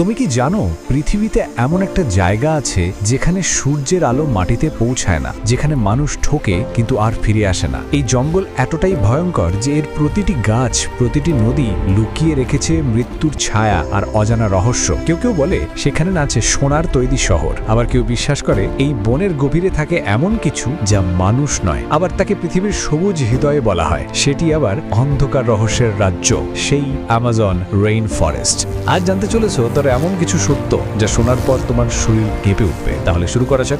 তুমি কি জানো, পৃথিবীতে এমন একটা জায়গা আছে যেখানে সূর্যের আলো মাটিতে পৌঁছায় না, যেখানে মানুষ ঠোকে কিন্তু আর ফিরে আসে না? এই জঙ্গল এতটাই ভয়ঙ্কর যে এর প্রতিটি গাছ, প্রতিটি নদী লুকিয়ে রেখেছে মৃত্যুর ছায়া আর অজানা রহস্য। কেউ কেউ বলে, সেখানে আছে সোনার তৈরি শহর। আবার কেউ বিশ্বাস করে, এই বনের গভীরে থাকে এমন কিছু যা মানুষ নয়। আবার তাকে পৃথিবীর সবুজ হৃদয়ে বলা হয়। সেটি আবার অন্ধকার রহস্যের রাজ্য, সেই অ্যামাজন রেইন ফরেস্ট আজ জানতে চলেছো, তোর এমন কিছু সত্য যা শোনার পর তোমার শরীর কেঁপে উঠবে। তাহলে শুরু করা যাক।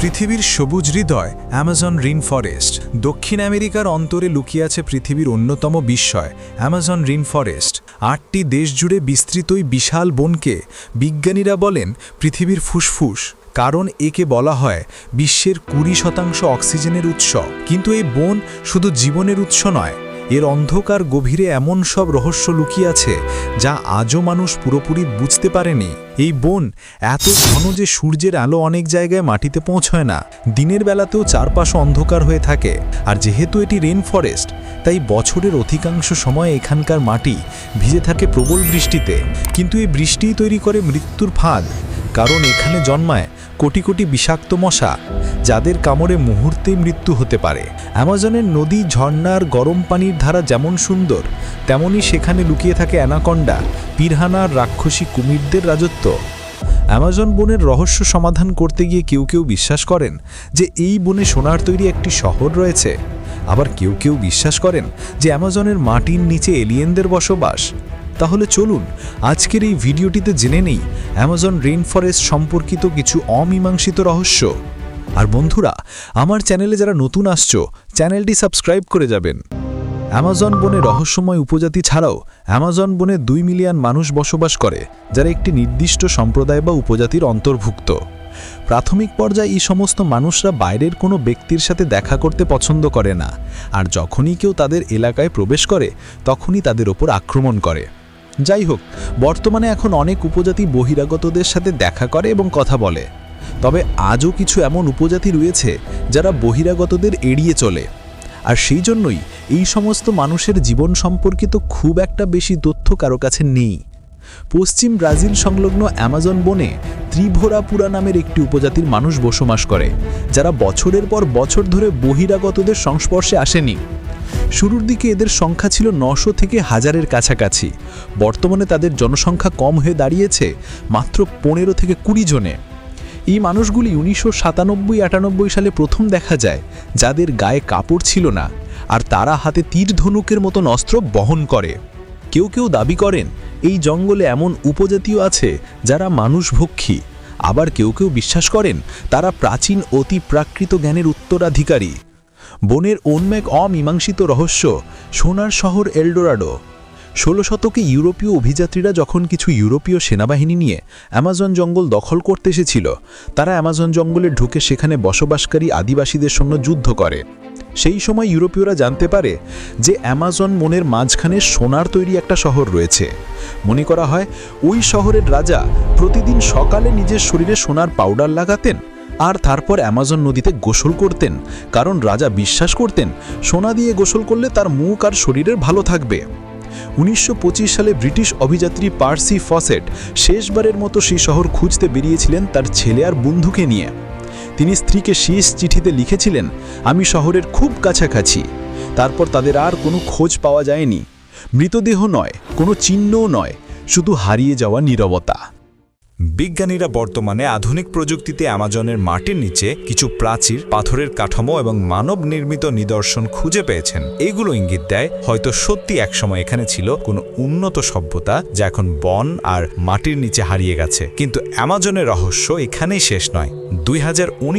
পৃথিবীর সবুজ হৃদয় অ্যামাজন রিন ফরেস্ট দক্ষিণ আমেরিকার অন্তরে লুকিয়ে আছে পৃথিবীর অন্যতম বিস্ময় অ্যামাজন রিন ফরেস্ট আটটি দেশ জুড়ে বিস্তৃত বিশাল বনকে বিজ্ঞানীরা বলেন পৃথিবীর ফুসফুস, কারণ একে বলা হয় বিশ্বের কুড়ি শতাংশ অক্সিজেনের উৎস। কিন্তু এই বন শুধু জীবনের উৎস নয় এর অন্ধকার গভীরে এমন সব রহস্য লুকিয়ে আছে যা আজও মানুষ পুরোপুরি বুঝতে পারেনি। এই বন এত ঘন যে সূর্যের আলো অনেক জায়গায় মাটিতে পৌঁছয় না। দিনের বেলাতেও চারপাশ অন্ধকার হয়ে থাকে। আর যেহেতু এটি রেন ফরেস্ট তাই বছরের অধিকাংশ সময় এখানকার মাটি ভিজে থাকে প্রবল বৃষ্টিতে। কিন্তু এই বৃষ্টিই তৈরি করে মৃত্যুর ফাঁদ। কারণ এখানে জন্মায় কোটি কোটি বিষাক্ত মশা, যাদের কামড়ে মুহূর্তেই মৃত্যু হতে পারে। অ্যামাজনের নদী, ঝর্ণার গরম পানির ধারা যেমন সুন্দর তেমনই সেখানে লুকিয়ে থাকে অ্যানাকন্ডা পিরহানার রাক্ষসী কুমিরদের রাজত্ব। অ্যামাজন বনের রহস্য সমাধান করতে গিয়ে কেউ কেউ বিশ্বাস করেন যে এই বনে সোনার তৈরি একটি শহর রয়েছে। আবার কেউ কেউ বিশ্বাস করেন যে অ্যামাজনের মাটির নিচে এলিয়েনদের বসবাস। তাহলে চলুন, আজকের এই ভিডিওটিতে জেনে নেই অ্যামাজন রেইন ফরেস্ট সম্পর্কিত কিছু অমীমাংসিত রহস্য। আর বন্ধুরা, আমার চ্যানেলে যারা নতুন আসছো, চ্যানেলটি সাবস্ক্রাইব করে যাবেন। অ্যামাজন বনে রহস্যময় উপজাতি ছাড়াও অ্যামাজন বনে দুই মিলিয়ন মানুষ বসবাস করে, যারা একটি নির্দিষ্ট সম্প্রদায় বা উপজাতির অন্তর্ভুক্ত। প্রাথমিক পর্যায়ে এই সমস্ত মানুষরা বাইরের কোনো ব্যক্তির সাথে দেখা করতে পছন্দ করে না। আর যখনই কেউ তাদের এলাকায় প্রবেশ করে, তখনই তাদের ওপর আক্রমণ করে। যাই হোক, বর্তমানে এখন অনেক উপজাতি বহিরাগতদের সাথে দেখা করে এবং কথা বলে। তবে আজও কিছু এমন উপজাতি রয়েছে যারা বহিরাগতদের এড়িয়ে চলে। আর সেই জন্যই এই সমস্ত মানুষের জীবন সম্পর্কিত খুব একটা বেশি তথ্য কারও কাছে নেই। পশ্চিম ব্রাজিল সংলগ্ন অ্যামাজন বনে ত্রিভোরাপুরা নামের একটি উপজাতির মানুষ বসবাস করে, যারা বছরের পর বছর ধরে বহিরাগতদের সংস্পর্শে আসেনি। শুরুর দিকে এদের সংখ্যা ছিল নশো থেকে হাজারের কাছাকাছি। বর্তমানে তাদের জনসংখ্যা কম হয়ে দাঁড়িয়েছে মাত্র পনেরো থেকে কুড়ি জনে। এই মানুষগুলি উনিশশো সাতানব্বই আটানব্বই সালে প্রথম দেখা যায়, যাদের গায়ে কাপড় ছিল না, আর তারা হাতে তীর ধনুকের মতন অস্ত্র বহন করে। কেউ কেউ দাবি করেন, এই জঙ্গলে এমন উপজাতীয় আছে যারা মানুষভক্ষী। আবার কেউ কেউ বিশ্বাস করেন, তারা প্রাচীন অতি প্রাকৃত জ্ঞানের উত্তরাধিকারী। বনের অন্যেক অমীমাংসিত রহস্য, সোনার শহর এলডোরাডো। ষোলো শতকে ইউরোপীয় অভিযাত্রীরা যখন কিছু ইউরোপীয় সেনাবাহিনী নিয়ে অ্যামাজন জঙ্গল দখল করতে এসেছিল, তারা অ্যামাজন জঙ্গলে ঢুকে সেখানে বসবাসকারী আদিবাসীদের সঙ্গ যুদ্ধ করে। সেই সময় ইউরোপীয়রা জানতে পারে যে অ্যামাজন মনের মাঝখানে সোনার তৈরি একটা শহর রয়েছে। মনে করা হয়, ওই শহরের রাজা প্রতিদিন সকালে নিজের শরীরে সোনার পাউডার লাগাতেন আর তারপর অ্যামাজন নদীতে গোসল করতেন, কারণ রাজা বিশ্বাস করতেন, সোনা দিয়ে গোসল করলে তার মুখ আর শরীরের ভালো থাকবে। উনিশশো পঁচিশ সালে ব্রিটিশ অভিযাত্রী পার্সি ফসেট শেষবারের মতো সেই শহর খুঁজতে বেরিয়েছিলেন তার ছেলে আর বন্ধুকে নিয়ে। তিনি স্ত্রীকে শেষ চিঠিতে লিখেছিলেন, আমি শহরের খুব কাছাকাছি। তারপর তাদের আর কোনো খোঁজ পাওয়া যায়নি। মৃতদেহ নয়, কোনো চিহ্নও নয়, শুধু হারিয়ে যাওয়া নীরবতা। বিজ্ঞানীরা বর্তমানে আধুনিক প্রযুক্তিতে অ্যামাজনের মাটির নিচে কিছু প্রাচীর, পাথরের কাঠামো এবং মানব নির্মিত নিদর্শন খুঁজে পেয়েছেন। এগুলো ইঙ্গিত দেয়, হয়তো সত্যি একসময় এখানে ছিল কোনো উন্নত সভ্যতা যা এখন বন আর মাটির নিচে হারিয়ে গেছে। কিন্তু অ্যামাজনের রহস্য এখানেই শেষ নয়। দুই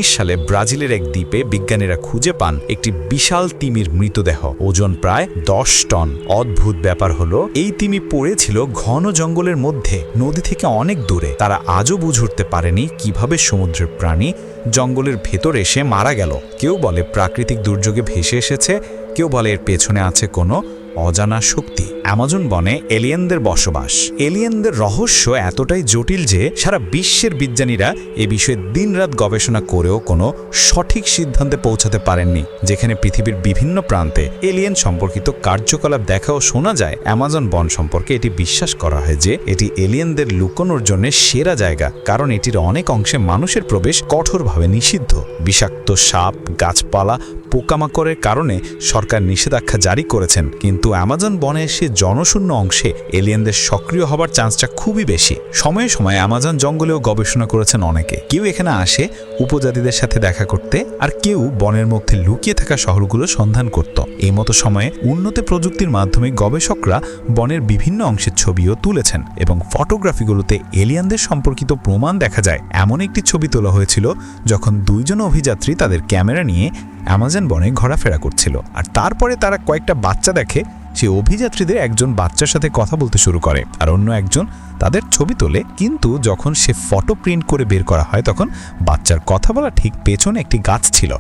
সালে ব্রাজিলের এক দ্বীপে বিজ্ঞানীরা খুঁজে পান একটি বিশাল তিমির মৃতদেহ। ওজন প্রায় দশ টন। অদ্ভুত ব্যাপার হলো, এই তিমি পড়েছিল ঘন জঙ্গলের মধ্যে, নদী থেকে অনেক দূরে। তারা আজও বুঝ উঠতে পারেনি কীভাবে সমুদ্রের প্রাণী জঙ্গলের ভেতর এসে মারা গেল। কেউ বলে প্রাকৃতিক দুর্যোগে ভেসে এসেছে, কেউ বলে এর পেছনে আছে কোনো অজানা শক্তি। অ্যামাজন বনে এলিয়েনদের বসবাস। এলিয়েনদের রহস্য এতটাই জটিল যে সারা বিশ্বের বিজ্ঞানীরা এ বিষয়ে দিনরাত গবেষণা করেও কোনো সঠিক সিদ্ধান্তে পৌঁছাতে পারেননি, যেখানে পৃথিবীর বিভিন্ন প্রান্তে এলিয়েন সম্পর্কিত কার্যকলাপ দেখা ও শোনা যায়। অ্যামাজন বন সম্পর্কে এটি বিশ্বাস করা হয় যে এটি এলিয়েনদের লুকোনোর জন্য সেরা জায়গা, কারণ এটির অনেক অংশে মানুষের প্রবেশ কঠোরভাবে নিষিদ্ধ। বিষাক্ত সাপ, গাছপালা, পোকামাকড়ের কারণে সরকার নিষেধাজ্ঞা জারি করেছেন, কিন্তু অ্যামাজন বনে এসে জনশূন্য অংশে এলিয়েনদের সক্রিয় হবার চান্সটা খুবই বেশি। সময়ে সময়ে অ্যামাজন জঙ্গলেও গবেষণা করেছেন অনেকে। কেউ এখানে আসে, উপজাতিদের সাথে দেখা করতে, আর কেউ বনের মধ্যে লুকিয়ে থাকা শহরগুলো সন্ধান করত। এই মতো সময়ে উন্নত প্রযুক্তির মাধ্যমে গবেষকরা বনের বিভিন্ন অংশের ছবিও তুলেছেন এবং ফটোগ্রাফিগুলোতে এলিয়ানদের সম্পর্কিত প্রমাণ দেখা যায়। এমন একটি ছবি তোলা হয়েছিল যখন দুইজন অভিযাত্রী তাদের ক্যামেরা নিয়ে অ্যামাজন বনে ঘোরাফেরা করছিল। আর তারপরে তারা কয়েকটা বাচ্চা দেখে সে অভিযাত্রীদের একজন বাচ্চার সাথে কথা বলতে শুরু করে আর অন্য একজন তাদের ছবি তোলে, কিন্তু যখন সে ফটো প্রিন্ট করে বের করা হয়, তখন বাচ্চার কথা বলা ঠিক পেছনে একটি গাছ ছিল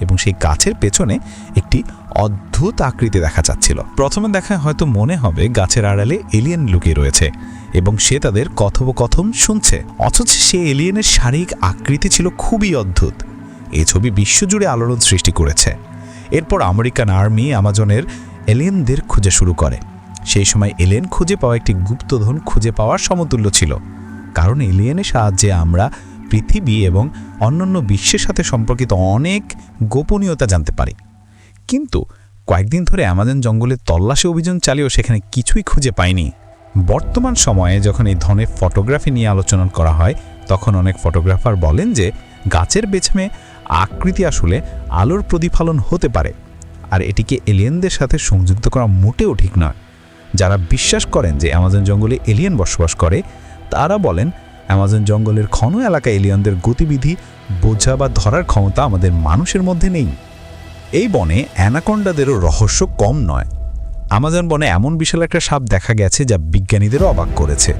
এবং সেই গাছের পেছনে একটি অদ্ভুত আকৃতি দেখা যাচ্ছিল। প্রথমে দেখা হয়তো মনে হবে গাছের আড়ালে এলিয়েন লুকিয়ে রয়েছে এবং সে তাদের কথোপকথন শুনছে। অথচ সে এলিয়েনের শারীরিক আকৃতি ছিল খুবই অদ্ভুত। এই ছবি বিশ্বজুড়ে আলোড়ন সৃষ্টি করেছে। এরপর আমেরিকান আর্মি আমাজনের এলিয়েনদের খুঁজে শুরু করে। সেই সময় এলিয়েন খুঁজে পাওয়া একটি গুপ্তধন খুঁজে পাওয়ার সমতুল্য ছিল। কারণ এলিয়েনের সাহায্যে আমরা পৃথিবী এবং অন্যান্য বিশ্বের সাথে সম্পর্কিত অনেক গোপনীয়তা জানতে পারি। কিন্তু কয়েকদিন ধরে অ্যামাজন জঙ্গলে তল্লাশি অভিযান চালিয়েও সেখানে কিছুই খুঁজে পায়নি বর্তমান সময়ে যখন এই ধরনের ফটোগ্রাফি নিয়ে আলোচনা করা হয়, তখন অনেক ফটোগ্রাফার বলেন যে, গাছের পেছনে আকৃতি আসলে আলোর প্রতিফলন হতে পারে। আর এটিকে এলিয়েনদের সাথে সংযুক্ত করা মোটেও ঠিক নয়। যারা বিশ্বাস করেন যে অ্যামাজন জঙ্গলে এলিয়েন বসবাস করে, তারা বলেন, অ্যামাজন জঙ্গলের ঘন এলাকায় এলিয়েনদের গতিবিধি, বোঝা বা ধরার ক্ষমতা আমাদের মানুষের মধ্যে নেই। এই বনে অ্যানাকন্ডাদেরও রহস্য কম নয়। আমাজন বনে এমন বিশাল একটা সাপ দেখা গেছে যা বিজ্ঞানীদেরও অবাক করেছে।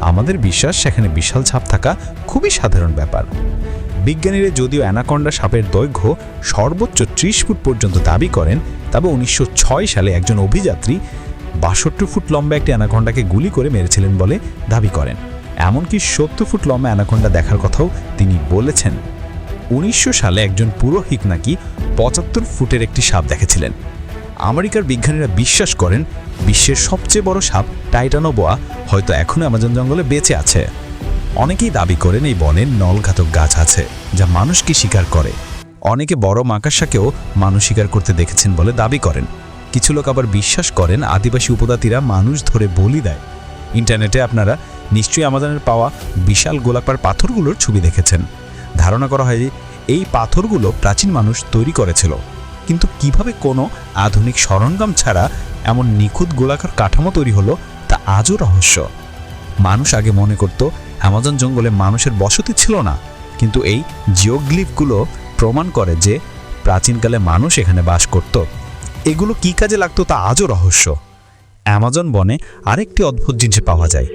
আমাদের বিশ্বাস সেখানে বিশাল ছাপ থাকা খুবই সাধারণ ব্যাপার। বিজ্ঞানীরা যদিও অ্যানাকন্ডা সাপের দৈর্ঘ্য সর্বোচ্চ ত্রিশ ফুট পর্যন্ত দাবি করেন, তবে উনিশশো ছয় সালে একজন অভিযাত্রী বাষট্টি ফুট লম্বা একটি অ্যানাকন্ডাকে গুলি করে মেরেছিলেন বলে দাবি করেন। এমনকি সত্তর ফুট লম্বা অ্যানাকন্ডা দেখার কথাও তিনি বলেছেন। উনিশশো সালে একজন পুরোহিত নাকি পঁচাত্তর ফুটের একটি সাপ দেখেছিলেন। আমেরিকার বিজ্ঞানীরা বিশ্বাস করেন, বিশ্বের সবচেয়ে বড় সাপ টাইটানোবোয়া হয়তো এখনও অ্যামাজন জঙ্গলে বেঁচে আছে। অনেকেই দাবি করেন এই বনের নলঘাতক গাছ আছে, যা মানুষকে শিকার করে। অনেকে বড় মাকাশাকেও মানুষ শিকার করতে দেখেছেন বলে দাবি করেন। কিছু লোক আবার বিশ্বাস করেন আদিবাসী উপজাতিরা মানুষ ধরে বলি দেয়। ইন্টারনেটে আপনারা নিশ্চয়ই আমাদের পাওয়া বিশাল গোলাকার পাথরগুলোর ছবি দেখেছেন। ধারণা করা হয় যে এই পাথরগুলো প্রাচীন মানুষ তৈরি করেছিল। কিন্তু কীভাবে কোনো আধুনিক সরঞ্জাম ছাড়া এমন নিখুঁত গোলাকার কাঠামো তৈরি হলো, তা আজও রহস্য। মানুষ আগে মনে করত অ্যামাজন জঙ্গলে মানুষের বসতি ছিল না, কিন্তু এই জিওগ্লিফগুলো প্রমাণ করে যে প্রাচীনকালে মানুষ এখানে বাস করত। এগুলো কী কাজে লাগতো তা আজও রহস্য। অ্যামাজন বনে আরেকটি অদ্ভুত জিনিস পাওয়া যায়।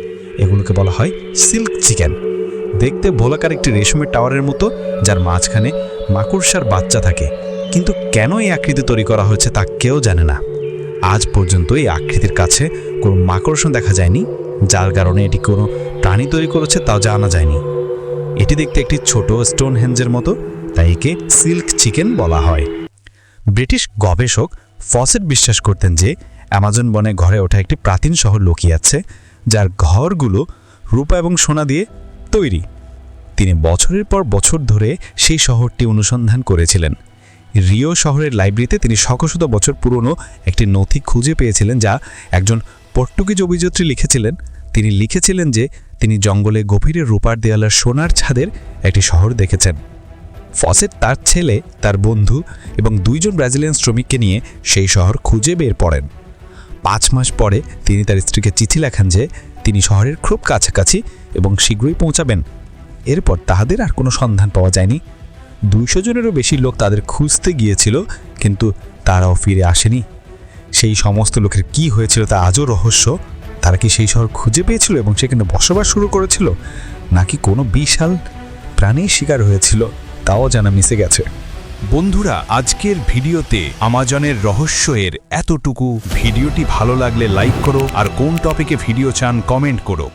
এগুলোকে বলা হয় সিল্ক চিকেন। দেখতে ভোলাকার একটি রেশমের টাওয়ারের মতো, যার মাঝখানে মাকড়সার বাচ্চা থাকে। কিন্তু কেন এই আকৃতি তৈরি করা হয়েছে তা কেউ জানে না। আজ পর্যন্ত এই আকৃতির কাছে কোনো মাকড়সন দেখা যায়নি। যার কারণে এটি কোনো প্রাণী তৈরি করেছে তাও জানা যায়নি। এটি দেখতে একটি ছোট স্টোন হ্যাঞ্জের মতো, তাই একে সিল্ক চিকেন বলা হয়। ব্রিটিশ গবেষক ফসেট বিশ্বাস করতেন যে অ্যামাজন বনে ঘরে ওঠা একটি প্রাচীন শহর লুকিয়ে আছে, যার ঘরগুলো রূপা এবং সোনা দিয়ে তৈরি। তিনি বছরের পর বছর ধরে সেই শহরটি অনুসন্ধান করেছিলেন। রিও শহরের লাইব্রেরিতে তিনি শত বছর পুরনো একটি নথি খুঁজে পেয়েছিলেন, যা একজন পর্তুগিজ অভিযাত্রী লিখেছিলেন। তিনি লিখেছিলেন যে তিনি জঙ্গলে গভীরে রূপার দেয়ালের সোনার ছাদের একটি শহর দেখেছেন। ফসেট তার ছেলে, তার বন্ধু এবং দুইজন ব্রাজিলিয়ান শ্রমিককে নিয়ে সেই শহর খুঁজে বের পড়েন। পাঁচ মাস পরে তিনি তার স্ত্রীকে চিঠি লেখান যে তিনি শহরের খুব কাছাকাছি এবং শীঘ্রই পৌঁছাবেন। এরপর তাহাদের আর কোনো সন্ধান পাওয়া যায়নি। দুইশো জনেরও বেশি লোক তাদের খুঁজতে গিয়েছিল, কিন্তু তারাও ফিরে আসেনি। সেই সমস্ত লোকের কি হয়েছিল তা আজও রহস্য। তারা কি সেই শহর খুঁজে পেয়েছিল এবং সেখানে বসবাস শুরু করেছিল? নাকি কোনো বিশাল প্রাণী শিকার হয়েছিল? তাও জানা মিশে গেছে। বন্ধুরা, আজকের ভিডিওতে আমাজনের রহস্যের এতটুকু। ভিডিওটি ভালো লাগলে লাইক করো আর কোন টপিকে ভিডিও চান কমেন্ট করো।